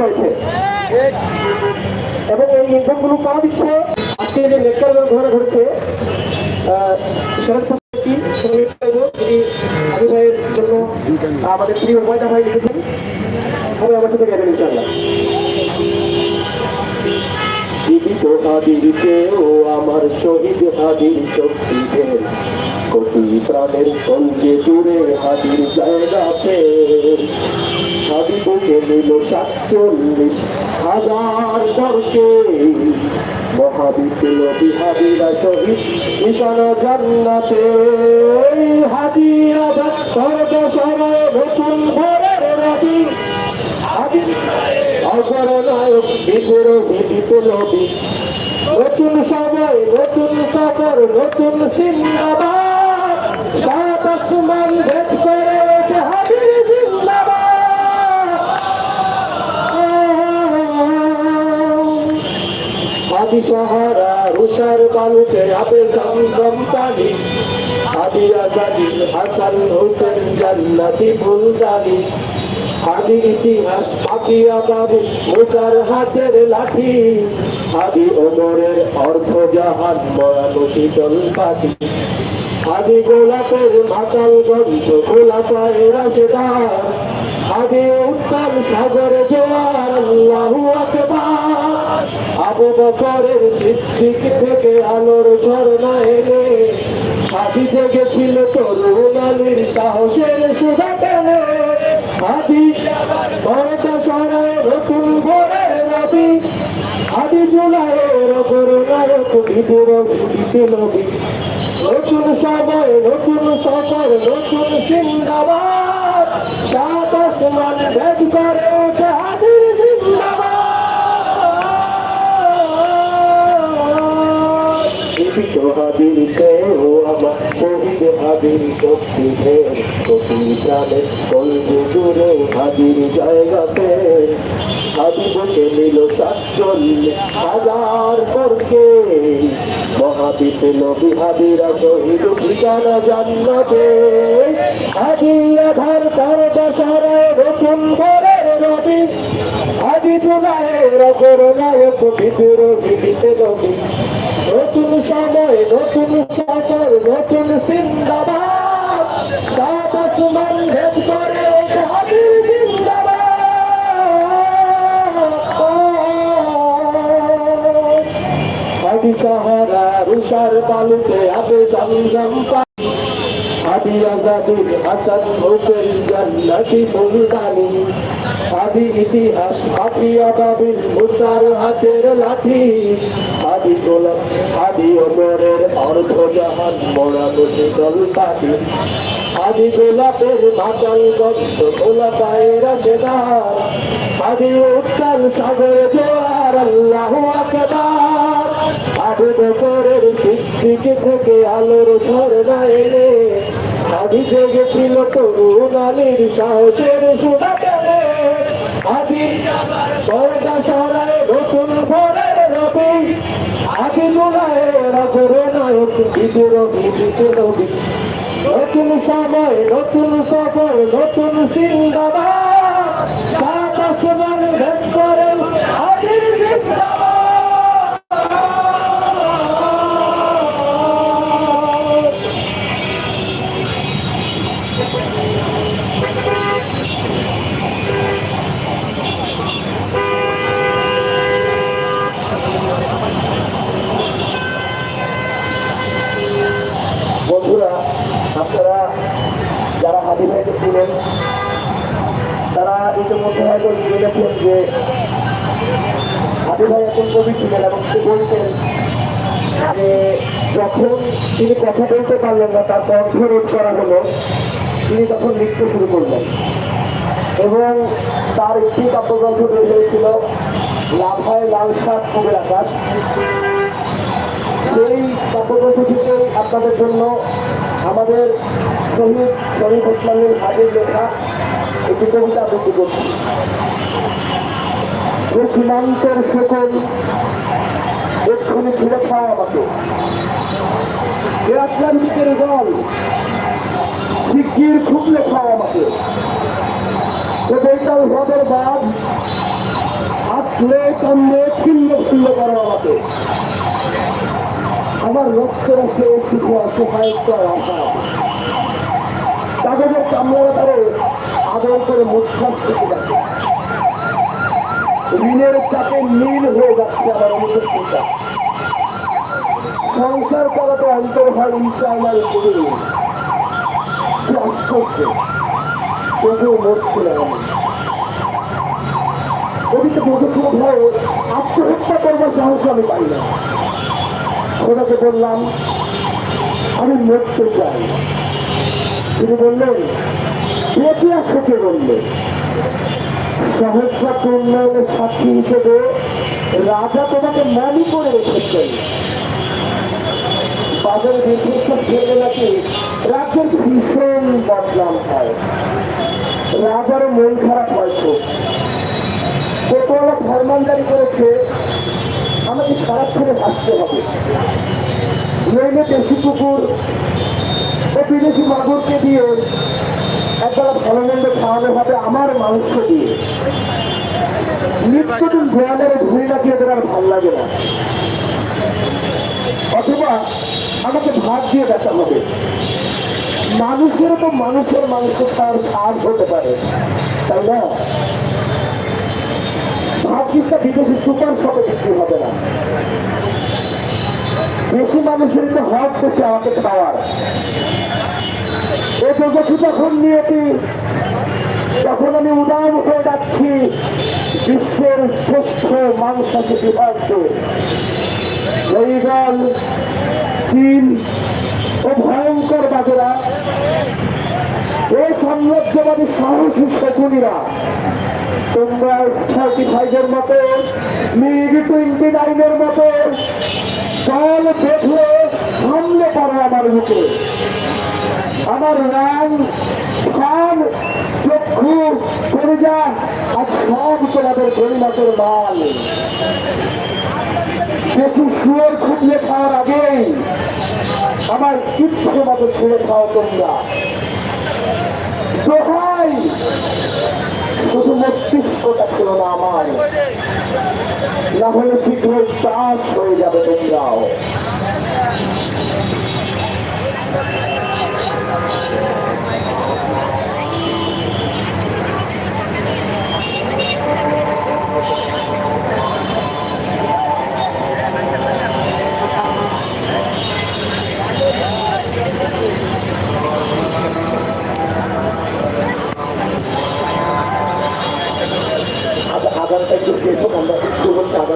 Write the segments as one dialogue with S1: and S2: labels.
S1: রয়েছে। এবং এই ইনকামগুলো কারা দিচ্ছে? আজকে যে লেকচার ঘটনা ঘটেছে আমাদের প্রিয় ময়দা ভাই লিখেছেন আমি আমার সাথে গেলেন ইনশাল্লাহ জীবিত আমার শহীদ হাদির শক্তি কোটি প্রাণের কঞ্জে জুড়ে হাদির জায়গা ফের। হাদি বুকে নিল সাতচল্লিশ হাজার দরকে মহাবিদ্য বিহাবিরা শহীদ ঠিকানা জান্নাতে। সর্ব সরায় নতুন ভোরের রাতি হাদির অপরনায়ক বিদ্রোহী বিপ্লবী নতুন সময়, নতুন সফর, নতুন সিন্দাবাদ সাত আসমান ভেদ করে ওঠে হাবির জিন্দাবাদ। হাদি সাহারা রুষার বালুতে আপে জমজম পানি। হাদি আজাদি হাসান হোসেন জান্নাতি ফুলদানি। হাদি ইতিহাস পাকিয়া বাবু জাহান মরানো শীতল পাখি হাদি গোলাপের মাতাল গন্ধ গোলাপায় রাশেদার হাদি উত্তাল সাগর জোয়ার, আল্লাহু আকবার। আবু বকরের সিদ্দিক থেকে আলোর ঝর্ণা এনে হাদি জেগেছিল তরুণ আলীর সাহসের টেনে হাদি বড়টা সরায় নতুন ভোরের নবী আদি জুলাইয়ের করুণায়ক বিদ্রোহী বিপ্লবী নতুন সময়, নতুন সফর, নতুন সিন্দাবাদ। সাত আসমান ভেদ করে ওঠে হাদির হাদির সেও আমার শহীদ হাদির শক্তি ফের কোটি প্রাণের কলবু জুড়ে হাদির জায়গাতে হাবিবকে নিল সাতচল্লিশ হাজার করকে মহাবিপ্লবী হাবিরা শহীদ ঠিকানা জান্নাতে হাদি আধার তারকা সারায় নতুন ঘরের রবি। হাদি জুলাইয়ের করুণায়ক বিদ্রোহী বিপ্লবী নতুন সময়, নতুন সফর নতুন সিন্দাবাদ সাত আসমান ভেদ করে ওঠে জিন্দাবাদ। সাহারা, রুষার বালুতে আবে জমজম পানি হাদি আজাদুল হাসান হোসেন জান্নাতি ফুলদানি হাদি ইতিহাস হাফিয়া বাবিল মুসার হাতের লাঠি। হাদি গোলাপ হাদি ওমরের অর্ধ জাহান মোড়ানো শীতল পাখি হাদি গোলাপের মাতাল গন্ধ গোলাপায়ের সেদার হাদি উত্তাল সাগর জোয়ার, আল্লাহু আকবার। আবু বকরের সিদ্দিক থেকে আলোর ঝর্ণা এনে আদি জেগেছিল তরুণ আলীর সাহসের সুদা টেনে আদি পর্দা সরায় নতুন ভোরের রবি আদি জুলায় করুণায়ক বিদ্রোহী বিপ্লবী। নতুন সময়, নতুন সফর, নতুন সিন্দাবাদ। সাত আসমান ভেদ করে যে হাজির ভাই একজন কবি ছিলেন এবং তিনি বলতেন যে যখন তিনি কথা বলতে পারলেন না, তার কণ্ঠ রোধ করা হলো, তিনি তখন লিখতে শুরু করলেন। এবং তার একটি কাব্যগ্রন্থ তৈরি হয়েছিল লাভায় লাল সাত কবির আকাশ। সেই কাব্যগ্রন্থ থেকে আপনাদের জন্য আমাদের শহীদ শহীদ ওসমানের হাজির লেখা একটি কবিতা আবৃত্তি করছি। যে সীমান্তের সকল এক্ষুনি ছিঁড়ে খাওয়া আমাকে। এ আটলান্টিকের জল শিগগির খুবলে খাও আমাকে। তো বেতাল হ্রদের বাঁধ
S2: তুলে কন্দে ছিন্ন ছিন্ন করো আমাকে। আমার রক্তের আছে সুখ অসহায়ত্ব অভাব কাগজের কামড়া ধরে আদর করে মুখাস থেকে ঋণের চাপে নীল হয়ে যাচ্ছে আমার অনুভূতিটা সংসার করা তো অন্তর হয় আমার উপরে। কি আশ্চর্য তবুও মরছে না আমি ওদিকে বধুপুর ভয়ে আত্মহত্যা করবার সাহস আমি পাই না। খোদাকে বললাম, আমি মরতে চাই। তিনি বললেন, বেঁচে আছো কে বললে? সহস্রাত উন্নয়নের সাক্ষী হিসেবে রাজা তোমাকে মানি করে রেখেছেন খারাপ হয় খুব। কোতোয়ালা ফরমানদারি করেছে আমাকে সারাক্ষণে হাসতে হবে। দেশি কুকুর ও বিদেশি মাগুরকে দিয়ে একবেলা ভালো খাওয়ানো হবে আমার মাংস দিয়ে নিত্যদিন গোয়ালের ধুই নাকি এদের আর ভালো লাগে না। অথবা আমাকে ভাত দিয়ে দেখা হবে। মানুষের তো মানুষের মাংস খাওয়ার স্বাদ হতে পারে, তাই না? ভাত পিসটা বিদেশি সুপার শপে বিক্রি হবে না। বেশি মানুষের তো হক বেশি আমাকে খাওয়ার এ জগৎ যখন নিয়েছি, তখন আমি উদার হয়ে যাচ্ছি বিশ্বের শ্রেষ্ঠ মাংসাশী বিভাগ্য এই দল চীন ও ভয়ঙ্কর বাজেরা এই সাম্রাজ্যবাদী সাহসী শকুনিরা। তোমরা থার্টি ফাইভের মতো মিগ টোয়েন্টি নাইনের মতো দল বেঁধে হামলে করো আমার বুকে। আমার রান খান চক্ষু পরিজা আর সব তোমাদের গরিমাতের মাল। বেশি শুয়োর খুঁজলে খাওয়ার আগেই আমার ইচ্ছে মতো ছেড়ে খাও তোমরা। শুধু মস্তিষ্কটা ছিল না আমার না হলে শীঘ্রই চাষ হয়ে যাবে তোমরাও।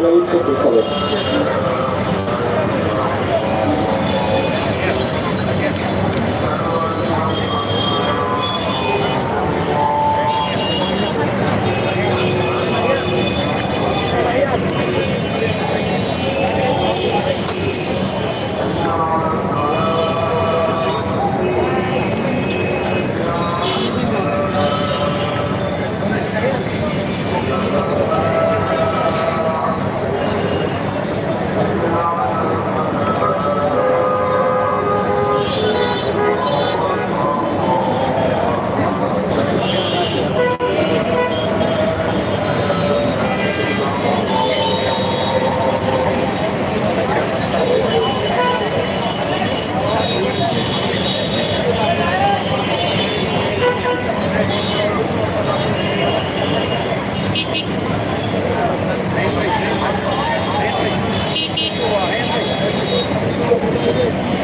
S2: একটু শেষ হবে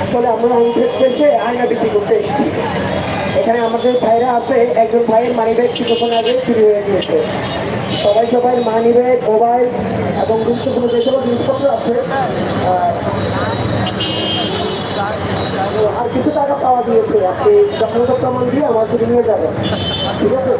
S2: আসলে আমরা শেষে আয়না বিক্রি করতে এসেছি। এখানে আমাদের ভাইরা আছে, একজন ভাইয়ের মানি ব্যাগ কিছুক্ষণ আগে চুরি হয়ে গিয়েছে। সবাই সবাই মানি ব্যাগ, মোবাইল এবং গুরুত্বপূর্ণ যে সকল জিনিসপত্র আছে আর কিছু টাকা পাওয়া দিয়েছে আপনি যথাযথ প্রমাণ দিয়ে আমার নিয়ে যাবেন ঠিক আছে?